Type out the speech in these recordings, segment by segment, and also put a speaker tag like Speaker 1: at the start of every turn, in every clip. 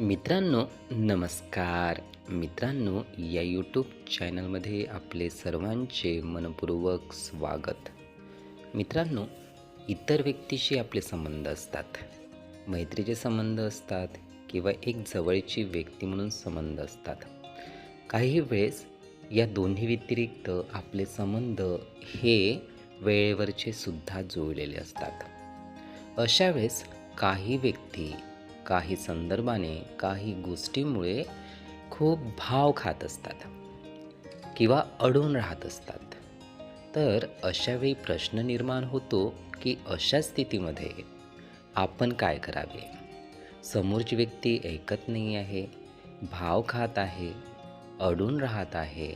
Speaker 1: मित्रांनो नमस्कार. मित्रांनो या यूट्यूब चॅनलमध्ये आपले सर्वांचे मनपूर्वक स्वागत. मित्रांनो इतर व्यक्तीशी आपले संबंध असतात. मैत्रीचे संबंध असतात किंवा एक जवळची व्यक्ती म्हणून संबंध असतात. काही वेळेस या दोन्ही व्यतिरिक्त आपले संबंध हे वेळेवरचे सुद्धा जुळलेले असतात. अशा वेळेस काही व्यक्ती काही संदर्भाने काही गोष्टीमुळे खूप भाव खात असतात किंवा अडून राहत असतात. तर अशावेळी प्रश्न निर्माण होतो की अशा स्थितीमध्ये आपण काय करावे? समोरची व्यक्ती ऐकत नाही आहे भाव खात आहे अडून राहत आहे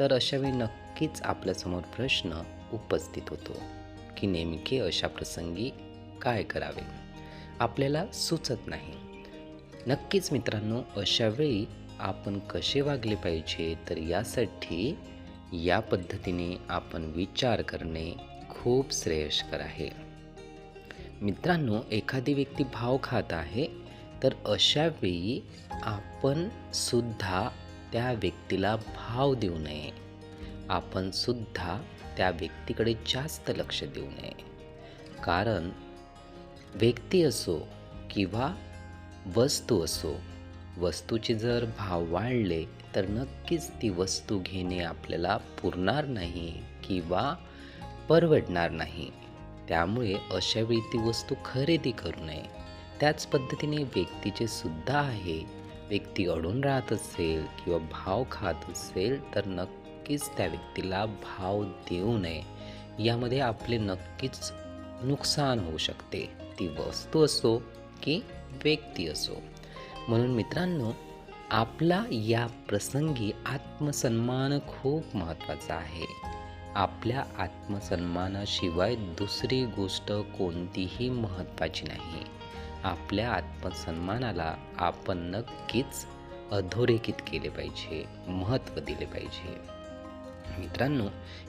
Speaker 1: तर अशावेळी नक्कीच आपल्यासमोर प्रश्न उपस्थित होतो की नेमके अशा प्रसंगी काय करावे? आपल्याला सुचत नाही. नक्कीच मित्रांनो अशा वेळी आपण कसे वागले पाहिजे? तर यासाठी या पद्धतीने आपण विचार करणे खूप श्रेयस्कर आहे. मित्रांनो एखादी व्यक्ती भाव खात आहे तर अशा वेळी आपण सुद्धा त्या व्यक्तीला भाव देऊ नये. आपण सुद्धा त्या व्यक्तीकडे जास्त लक्ष देऊ नये. कारण व्यक्ती असो किंवा वस्तू असो वस्तूचे जर भाव वाढले तर नक्कीच ती वस्तू घेणे आपल्याला पुरणार नाही किंवा परवडणार नाही. त्यामुळे अशावेळी ती वस्तू खरेदी करू नये. त्याच पद्धतीने व्यक्तीचे सुद्धा आहे. व्यक्ती अडून राहत असेल किंवा भाव खात असेल तर नक्कीच त्या व्यक्तीला भाव देऊ नये. यामध्ये आपले नक्कीच नुकसान होऊ शकते. ती वस्तू असो की व्यक्ती असो. म्हणून मित्रांनो आपला या प्रसंगी आत्मसन्मान खूप महत्त्वाचा आहे. आपल्या आत्मसन्मानाशिवाय दुसरी गोष्ट कोणतीही महत्त्वाची नाही. आपल्या आत्मसन्मानाला आपण नक्कीच अधोरेखित केले पाहिजे महत्त्व दिले पाहिजे. मित्रांनो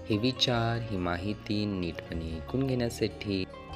Speaker 1: हे विचार ही माहिती नीटपणे ऐकून घेण्यासाठी